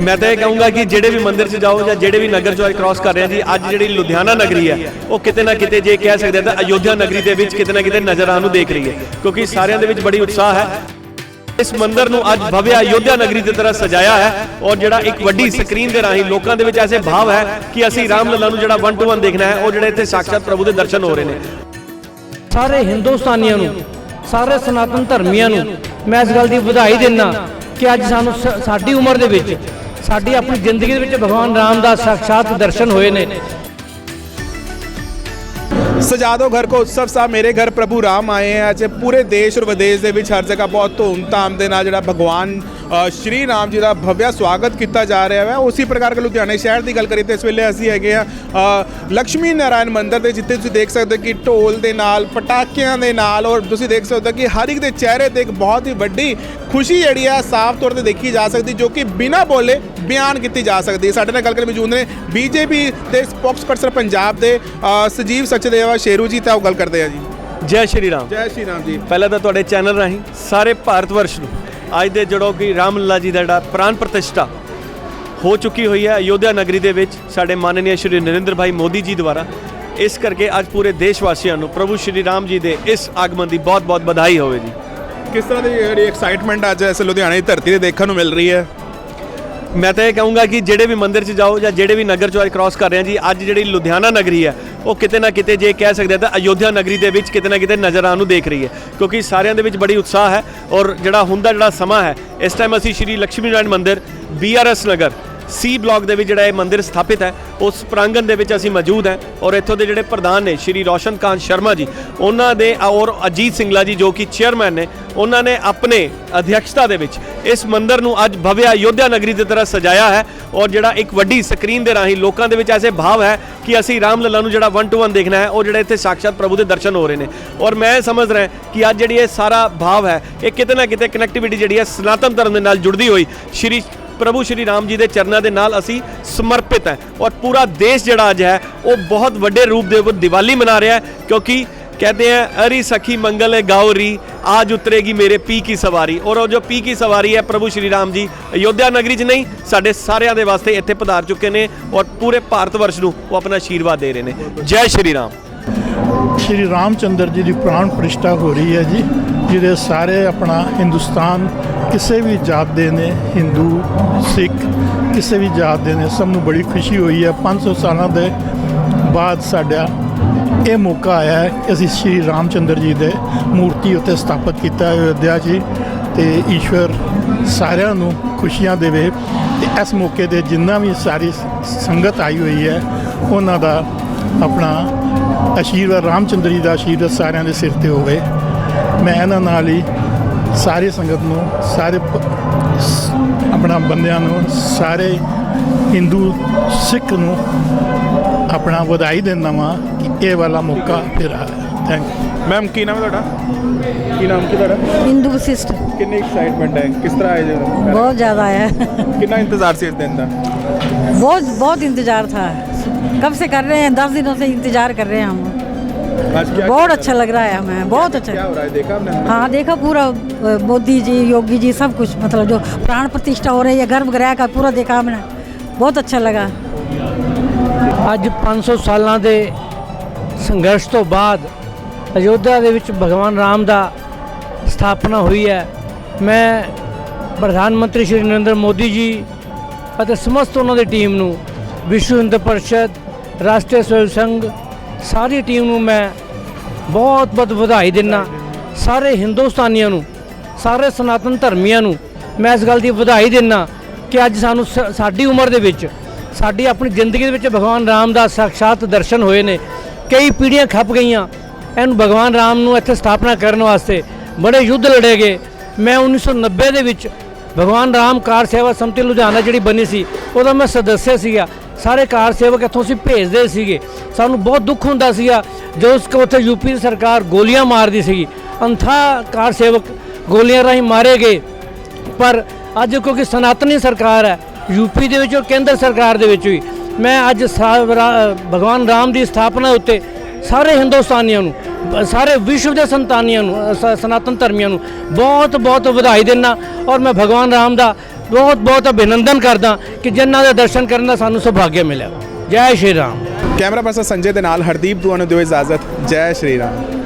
ਮੈਂ ਤਾਂ ਇਹ ਕਹੂੰਗਾ ਕਿ ਜਿਹੜੇ ਵੀ ਮੰਦਿਰ 'ਚ ਜਾਓ ਜਾਂ ਜਿਹੜੇ ਵੀ ਨਗਰ 'ਚੋਂ ਕ੍ਰਾਸ ਕਰ ਰਹੇ ਆ ਜੀ, ਅੱਜ ਜਿਹੜੀ ਲੁਧਿਆਣਾ ਨਗਰੀ ਹੈ, ਉਹ ਕਿਤੇ ਨਾ ਕਿਤੇ ਜੇ ਕਹਿ ਸਕਦੇ ਤਾਂ ਅਯੋਧਿਆ ਨਗਰੀ ਦੇ ਵਿੱਚ ਕਿਤੇ ਨਾ ਕਿਤੇ ਨਜ਼ਰਾਂ ਨੂੰ ਦੇਖ ਰਹੀ ਹੈ, ਕਿਉਂਕਿ ਸਾਰਿਆਂ ਦੇ ਵਿੱਚ ਬੜੀ ਉਤਸ਼ਾਹ ਹੈ। ਇਸ ਮੰਦਿਰ ਨੂੰ ਅੱਜ ਭਵਿਆ ਅਯੋਧਿਆ ਨਗਰੀ ਦੀ ਤਰ੍ਹਾਂ ਸਜਾਇਆ ਹੈ ਔਰ ਜਿਹੜਾ ਇੱਕ ਵੱਡੀ ਸਕਰੀਨ ਦੇ ਰਾਹੀਂ ਲੋਕਾਂ ਦੇ ਵਿੱਚ ਐਸੇ ਭਾਵ ਹੈ ਕਿ ਅਸੀਂ ਰਾਮਲਲਾ ਨੂੰ ਜਿਹੜਾ 1 ਟੂ 1 ਦੇਖਣਾ ਹੈ, ਉਹ ਜਿਹੜੇ ਇੱਥੇ ਸਾਕਸ਼ਾਤ ਪ੍ਰਭੂ ਦੇ ਦਰਸ਼ਨ ਹੋ ਰਹੇ ਨੇ। ਸਾਰੇ ਹਿੰਦੁਸਤਾਨੀਆਂ ਨੂੰ, ਸਾਰੇ ਸਨਾਤਨ ਧਰਮੀਆਂ ਨੂੰ ਮੈਂ ਇਸ ਗੱਲ ਦੀ ਵਧਾਈ ਦਿੰਦਾ ਕਿ ਅੱਜ ਸਾਨੂੰ ਸਾਡੀ ਉਮਰ ਦੇ ਵਿੱਚ ਸਾਡੀ ਆਪਣੀ ਜ਼ਿੰਦਗੀ ਦੇ ਵਿੱਚ ਭਗਵਾਨ ਰਾਮ ਦਾ ਸਾਖਸ਼ਾਤ ਦਰਸ਼ਨ ਹੋਏ ਨੇ। ਸਜਾ ਦਿਓ ਘਰ ਕੋ ਉਤਸਵ ਸਾਹਿਬ। ਮੇਰੇ ਘਰ ਪ੍ਰਭੂ ਰਾਮ ਆਏ ਹੈ। ਅੱਜ ਪੂਰੇ ਦੇਸ਼ ਔਰ ਵਿਦੇਸ਼ ਦੇ ਵਿੱਚ ਹਰ ਜਗ੍ਹਾ ਬਹੁਤ ਧੂਮ-ਧਾਮ ਦੇ ਨਾਲ ਜਿਹੜਾ ਭਗਵਾਨ ਸ਼੍ਰੀ ਰਾਮ ਜੀ ਦਾ ਭਵਿਆ ਸਵਾਗਤ ਕੀਤਾ ਜਾ ਰਿਹਾ ਹੈ। ਉਸੇ ਪ੍ਰਕਾਰ ਕੇ ਲੁਧਿਆਣੇ ਸ਼ਹਿਰ ਦੀ ਗੱਲ ਕਰੀਏ ਤੇ ਇਸ ਵੇਲੇ ਅਸੀਂ ਹੈਗੇ ਆ ਲక్ష్ਮੀ ਨਾਰਾਇਣ ਮੰਦਿਰ ਦੇ ਜਿੱਥੇ ਤੁਸੀਂ ਦੇਖ ਸਕਦੇ ਹੋ ਕਿ ਢੋਲ ਦੇ ਨਾਲ ਪਟਾਕਿਆਂ ਦੇ ਨਾਲ ਔਰ ਤੁਸੀਂ ਦੇਖ ਸਕਦੇ ਹੋ ਕਿ ਹਰ ਇੱਕ ਦੇ ਚਿਹਰੇ ਤੇ ਇੱਕ ਬਹੁਤ ਹੀ ਵੱਡੀ ਖੁਸ਼ੀ ਜਿਹੜੀ ਆ ਸਾਫ਼ ਤੌਰ ਤੇ ਦੇਖੀ ਜਾ ਸਕਦੀ ਜੋ ਕਿ ਬਿਨਾਂ ਬੋਲੇ ਬਿਆਨ ਕੀਤੀ ਜਾ ਸਕਦੀ ਹੈ। ਸਾਡੇ ਨਾਲ ਗੱਲ ਕਰਨ ਮੌਜੂਦ ਨੇ ਬੀਜੇਪੀ ਦੇ ਸਪੋਕਸਪਰਸਨ ਪੰਜਾਬ ਦੇ ਅ, ਸਜੀਵ ਸਚਦੇਵਾ ਸ਼ੇਰੂ ਜੀ ਤਾਂ ਉਹ ਗੱਲ ਕਰਦੇ ਆ ਜੀ। ਜੈ ਸ਼੍ਰੀ ਰਾਮ। ਜੈ ਸ਼੍ਰੀ ਰਾਮ ਜੀ। ਪਹਿਲਾਂ ਤਾਂ ਤੁਹਾਡੇ ਚੈਨਲ ਰਾਹੀਂ ਸਾਰੇ ਭਾਰਤ ਵਰਸ਼ ਨੂੰ ਅੱਜ ਦੇ ਜੜੋ ਕਿ ਰਾਮ ਲੱਲਾ ਜੀ ਦਾ ਜਿਹੜਾ ਪ੍ਰਾਨ ਪ੍ਰਤਿਸ਼ਠਾ ਹੋ ਚੁੱਕੀ ਹੋਈ ਹੈ ਅਯੋਧਿਆ ਨਗਰੀ ਦੇ ਵਿੱਚ ਸਾਡੇ ਮਾਨਨੀय ਸ਼੍ਰੀ ਨਰਿੰਦਰ ਭਾਈ ਮੋਦੀ ਜੀ ਦੁਆਰਾ। ਇਸ ਕਰਕੇ ਅੱਜ ਪੂਰੇ ਦੇਸ਼ ਵਾਸੀਆਂ ਨੂੰ ਪ੍ਰਭੂ ਸ਼੍ਰੀ ਰਾਮ ਜੀ ਦੇ ਇਸ ਆਗਮਨ ਦੀ ਬਹੁਤ-ਬਹੁਤ ਵਧਾਈ ਹੋਵੇ ਜੀ। ਕਿਸ ਤਰ੍ਹਾਂ ਦੀ ਜਿਹੜੀ ਐਕਸਾਈਟਮੈਂਟ ਅੱਜ ਇਸ ਲੁਧਿਆਣੇ ਦੀ ਧਰਤੀ ਤੇ ਦੇਖਣ ਨੂੰ ਮਿਲ ਰਹੀ ਹੈ? ਮੈਂ ਤਾਂ ਇਹ ਕਹੂੰਗਾ ਕਿ ਜਿਹੜੇ ਵੀ ਮੰਦਿਰ 'ਚ ਜਾਓ ਜਾਂ ਜਿਹੜੇ ਵੀ ਨਗਰ 'ਚੋਂ ਅੱਜ ਕ੍ਰਾਸ ਕਰ ਰਹੇ ਆ ਜੀ, ਅੱਜ ਜਿਹੜੀ ਲੁਧਿਆਣਾ ਨਗਰੀ ਹੈ, ਉਹ ਕਿਤੇ ਨਾ ਕਿਤੇ ਜੇ ਕਹਿ ਸਕਦੇ ਆ ਤਾਂ ਅਯੋਧਿਆ ਨਗਰੀ ਦੇ ਵਿੱਚ ਕਿਤੇ ਨਾ ਕਿਤੇ ਨਜ਼ਰਾਂ ਨੂੰ ਦੇਖ ਰਹੀ ਹੈ। ਕਿਉਂਕਿ ਸਾਰਿਆਂ ਦੇ ਵਿੱਚ ਬੜੀ ਉਤਸ਼ਾਹ ਹੈ ਔਰ ਜਿਹੜਾ ਹੁੰਦਾ ਜਿਹੜਾ ਸਮਾਂ ਹੈ, ਇਸ ਟਾਈਮ ਅਸੀਂ ਸ਼੍ਰੀ ਲక్ష్ਮੀ ਨਾਰਾਇਣ ਮੰਦਿਰ ਬੀਆਰਐਸ ਨਗਰ ਸੀ ਬਲਾਕ ਦੇ ਵਿੱਚ ਜਿਹੜਾ ਇਹ ਮੰਦਿਰ ਸਥਾਪਿਤ ਹੈ ਉਸ ਪ੍ਰਾਂਗਣ ਦੇ ਵਿੱਚ ਅਸੀਂ ਮੌਜੂਦ ਹਾਂ ਔਰ ਇੱਥੋਂ ਦੇ ਜਿਹੜੇ ਪ੍ਰਧਾਨ ਨੇ, ਸ਼੍ਰੀ ਰੋਸ਼ਨਕਾਂਤ ਸ਼ਰਮਾ ਜੀ, ਉਹਨਾਂ ਦੇ ਔਰ ਅਜੀਤ ਸਿੰਗਲਾ ਜੀ ਜੋ ਕਿ ਚੇਅਰਮੈਨ ਨੇ, ਉਹਨਾਂ ਨੇ ਆਪਣੇ ਅਧਿਕਸ਼ਤਾ ਦੇ ਵਿੱਚ ਇਸ ਮੰਦਿਰ ਨੂੰ ਅੱਜ ਭਵਿਆ ਅਯੋਧਿਆ ਨਗਰੀ ਦੀ ਤਰ੍ਹਾਂ ਸਜਾਇਆ ਹੈ ਔਰ ਜਿਹੜਾ ਇੱਕ ਵੱਡੀ ਸਕਰੀਨ ਦੇ ਰਾਹੀਂ ਲੋਕਾਂ ਦੇ ਵਿੱਚ ਐਸੇ ਭਾਵ ਹੈ ਕਿ ਅਸੀਂ ਰਾਮ ਲੱਲਾ ਨੂੰ ਜਿਹੜਾ 1 ਟੂ 1 ਦੇਖਣਾ ਹੈ, ਉਹ ਜਿਹੜੇ ਇੱਥੇ ਸਾਕਸ਼ਾਤ ਪ੍ਰਭੂ ਦੇ ਦਰਸ਼ਨ ਹੋ ਰਹੇ ਨੇ। ਔਰ ਮੈਂ ਸਮਝ ਰਿਹਾ ਕਿ ਅੱਜ ਜਿਹੜੀ ਇਹ ਸਾਰਾ ਭਾਵ ਹੈ, ਇਹ ਕਿਤੇ ਨਾ ਕਿਤੇ ਕਨੈਕਟੀਵਿਟੀ ਜਿਹੜੀ ਹੈ ਸਨਾਤਨ ਧਰਮ ਦੇ ਨਾਲ ਜੁੜਦੀ ਹੋਈ ਸ਼੍ਰੀ ਪ੍ਰਭੂ ਸ਼੍ਰੀ ਰਾਮ ਜੀ ਦੇ ਚਰਨਾਂ ਦੇ ਨਾਲ ਅਸੀਂ ਸਮਰਪਿਤ ਹੈ ਔਰ ਪੂਰਾ ਦੇਸ਼ ਜਿਹੜਾ ਅੱਜ ਹੈ ਉਹ ਬਹੁਤ ਵੱਡੇ ਰੂਪ ਦੇ ਉੱਪਰ ਦੀਵਾਲੀ ਮਨਾ ਰਿਹਾ ਹੈ ਕਿਉਂਕਿ कहते हैं अरी सखी मंगल है गावरी आज उतरेगी मेरे पी की सवारी और ਉਹ ਜੋ ਪੀ ਕੀ ਸਵਾਰੀ ਹੈ ਪ੍ਰਭੂ ਸ਼੍ਰੀ ਰਾਮ ਜੀ ਅਯੋਧਿਆ ਨਗਰੀ 'ਚ ਨਹੀਂ ਸਾਡੇ ਸਾਰਿਆਂ ਦੇ ਵਾਸਤੇ ਇੱਥੇ ਪਧਾਰ ਚੁੱਕੇ ਨੇ ਔਰ ਪੂਰੇ ਭਾਰਤ ਵਰਸ਼ ਨੂੰ ਉਹ ਆਪਣਾ ਆਸ਼ੀਰਵਾਦ ਦੇ ਰਹੇ ਨੇ ਜੈ ਸ਼੍ਰੀ ਰਾਮ ਸ਼੍ਰੀ ਰਾਮਚੰਦਰ ਜੀ ਦੀ ਪ੍ਰਾਣ ਪ੍ਰਤਿਸ਼ਠਾ ਹੋ ਰਹੀ ਹੈ ਜੀ, ਜਿਹਦੇ ਸਾਰੇ ਆਪਣਾ ਹਿੰਦੁਸਤਾਨ ਕਿਸੇ ਵੀ ਜਾਤ ਦੇ ਨੇ, ਹਿੰਦੂ, ਸਿੱਖ, ਕਿਸੇ ਵੀ ਜਾਤ ਦੇ ਨੇ, ਸਭ ਨੂੰ ਬੜੀ ਖੁਸ਼ੀ ਹੋਈ ਹੈ। 500 ਸਾਲਾਂ ਦੇ ਬਾਅਦ ਸਾਡਾ ਇਹ ਮੌਕਾ ਆਇਆ ਹੈ ਕਿ ਅਸੀਂ ਸ਼੍ਰੀ ਰਾਮਚੰਦਰ ਜੀ ਦੇ ਮੂਰਤੀ ਉੱਤੇ ਸਥਾਪਿਤ ਕੀਤਾ ਹੈ ਅਯੋਧਿਆ 'ਚ ਤੇ ਈਸ਼ਵਰ ਸਾਰਿਆਂ ਨੂੰ ਖੁਸ਼ੀਆਂ ਦੇਵੇ। ਤੇ ਇਸ ਮੌਕੇ ਤੇ ਜਿੰਨਾ ਵੀ ਸਾਰੀ ਸੰਗਤ ਆਈ ਹੋਈ ਹੈ, ਉਹਨਾਂ ਦਾ ਆਪਣਾ ਅਸ਼ੀਰਵਾਦ ਰਾਮਚੰਦਰ ਜੀ ਦਾ ਅਸ਼ੀਰਵਾਦ ਸਾਰਿਆਂ ਦੇ ਸਿਰ ਤੇ ਹੋਵੇ। ਮੈਂ ਇਹਨਾਂ ਨਾਲ ਹੀ ਸਾਰੇ ਸੰਗਤ ਨੂੰ ਸਾਰੇ ਆਪਣਾ ਬੰਦਿਆਂ ਨੂੰ ਸਾਰੇ ਹਿੰਦੂ ਸਿੱਖ ਨੂੰ ਆਪਣਾ ਵਧਾਈ ਦਿੰਦਾ ਵਾਂ ਕਿ ਇਹ ਵਾਲਾ ਮੌਕਾ ਫਿਰ ਆਇਆ ਥੈਂਕ ਮੈਮ ਕੀ ਨਾਮ ਹੈ ਤੁਹਾਡਾ? ਕੀ ਨਾਮ ਕੀ ਤੁਹਾਡਾ? ਹਿੰਦੂ ਵਸਿਸ਼ਟ ਕਿੰਨੀ ਐਕਸਾਈਟਮੈਂਟ ਹੈ? ਕਿਸ ਤਰ੍ਹਾਂ ਆਏ ਬਹੁਤ ਜ਼ਿਆਦਾ ਆਇਆ। ਕਿੰਨਾ ਇੰਤਜ਼ਾਰ ਸੀ ਇਸ ਦਿਨ ਦਾ? ਬਹੁਤ ਬਹੁਤ ਇੰਤਜ਼ਾਰ ਥਾ। कब से कर रहे हैं दस दिनों से इंतज़ार कर रहे हैं हम आज क्या बहुत अच्छा लग रहा है हमें बहुत क्या अच्छा हो रहा है देखा आपने हाँ देखा पूरा अ, मोदी जी योगी जी सब कुछ मतलब जो प्राण प्रतिष्ठा हो रही है गर्भगृह का पूरा देखा हमने बहुत अच्छा लगा ਅੱਜ 500 ਸਾਲਾਂ ਦੇ ਸੰਘਰਸ਼ ਤੋਂ ਬਾਅਦ ਅਯੋਧਿਆ ਦੇ ਵਿੱਚ ਭਗਵਾਨ ਰਾਮ ਦਾ ਸਥਾਪਨਾ ਹੋਈ ਹੈ ਮੈਂ ਪ੍ਰਧਾਨ ਮੰਤਰੀ ਸ਼੍ਰੀ ਨਰਿੰਦਰ ਮੋਦੀ ਜੀ ਅਤੇ ਸਮਸਤ ਉਹਨਾਂ ਦੀ ਟੀਮ ਨੂੰ ਵਿਸ਼ਵ ਹਿੰਦੂ ਪਰਿਸ਼ਦ ਰਾਸ਼ਟਰੀ ਸਵੈ ਸੰਘ ਸਾਰੀ ਟੀਮ ਨੂੰ ਮੈਂ ਬਹੁਤ ਬਹੁਤ ਵਧਾਈ ਦਿੰਦਾ ਸਾਰੇ ਹਿੰਦੁਸਤਾਨੀਆਂ ਨੂੰ, ਸਾਰੇ ਸਨਾਤਨ ਧਰਮੀਆਂ ਨੂੰ ਮੈਂ ਇਸ ਗੱਲ ਦੀ ਵਧਾਈ ਦਿੰਦਾ ਕਿ ਅੱਜ ਸਾਨੂੰ ਸ- ਸਾਡੀ ਉਮਰ ਦੇ ਵਿੱਚ, ਸਾਡੀ ਆਪਣੀ ਜ਼ਿੰਦਗੀ ਦੇ ਵਿੱਚ ਭਗਵਾਨ ਰਾਮ ਦਾ ਸਾਖਸ਼ਾਤ ਦਰਸ਼ਨ ਹੋਏ ਨੇ। ਕਈ ਪੀੜ੍ਹੀਆਂ ਖੱਪ ਗਈਆਂ। ਇਹਨੂੰ ਭਗਵਾਨ ਰਾਮ ਨੂੰ ਇੱਥੇ ਸਥਾਪਨਾ ਕਰਨ ਵਾਸਤੇ ਬੜੇ ਯੁੱਧ ਲੜੇ ਗਏ। ਮੈਂ 1990 ਦੇ ਵਿੱਚ ਭਗਵਾਨ ਰਾਮ ਕਾਰ ਸੇਵਾ ਸਮਿਤੀ ਲੁਧਿਆਣਾ ਜਿਹੜੀ ਬਣੀ ਸੀ, ਉਹਦਾ ਮੈਂ ਸਦੱਸਿਆ ਸੀਗਾ। ਸਾਰੇ ਕਾਰ ਸੇਵਕ ਇੱਥੋਂ ਅਸੀਂ ਭੇਜਦੇ ਸੀਗੇ। ਸਾਨੂੰ ਬਹੁਤ ਦੁੱਖ ਹੁੰਦਾ ਸੀਗਾ ਜਦੋਂ ਉਸ ਉੱਥੇ ਯੂਪੀ ਦੀ ਸਰਕਾਰ ਗੋਲੀਆਂ ਮਾਰਦੀ ਸੀਗੀ। ਅੰਥਾ ਕਾਰ ਸੇਵਕ ਗੋਲੀਆਂ ਰਾਹੀਂ ਮਾਰੇ ਗਏ। ਪਰ ਅੱਜ ਕਿਉਂਕਿ ਸਨਾਤਨੀ ਸਰਕਾਰ ਹੈ ਯੂਪੀ ਦੇ ਵਿੱਚ ਔਰ ਕੇਂਦਰ ਸਰਕਾਰ ਦੇ ਵਿੱਚ ਵੀ, ਮੈਂ ਅੱਜ ਸਾ- ਭਗਵਾਨ ਰਾਮ ਦੀ ਸਥਾਪਨਾ ਉੱਤੇ ਸਾਰੇ ਹਿੰਦੁਸਤਾਨੀਆਂ ਨੂੰ, ਸਾਰੇ ਵਿਸ਼ਵ ਦੇ ਸੰਤਾਨੀਆਂ ਨੂੰ ਸਨਾਤਨ ਧਰਮੀਆਂ ਨੂੰ ਬਹੁਤ ਬਹੁਤ ਵਧਾਈ ਦਿੰਦਾ ਔਰ ਮੈਂ ਭਗਵਾਨ ਰਾਮ ਦਾ ਬਹੁਤ ਬਹੁਤ ਅਭਿਨੰਦਨ ਕਰਦਾ ਕਿ ਜਿਨ੍ਹਾਂ ਦੇ ਦਰਸ਼ਨ ਕਰਨ ਦਾ ਸਾਨੂੰ ਸੁਭਾਗਿਆ ਮਿਲਿਆ। ਜੈ ਸ਼੍ਰੀ ਰਾਮ। ਕੈਮਰਾ ਪਰਸਨ ਸੰਜੇ ਦੇ ਨਾਲ ਹਰਦੀਪ ਦੁਆ ਨੂੰ ਦਿਓ ਇਜਾਜ਼ਤ। ਜੈ ਸ਼੍ਰੀ ਰਾਮ।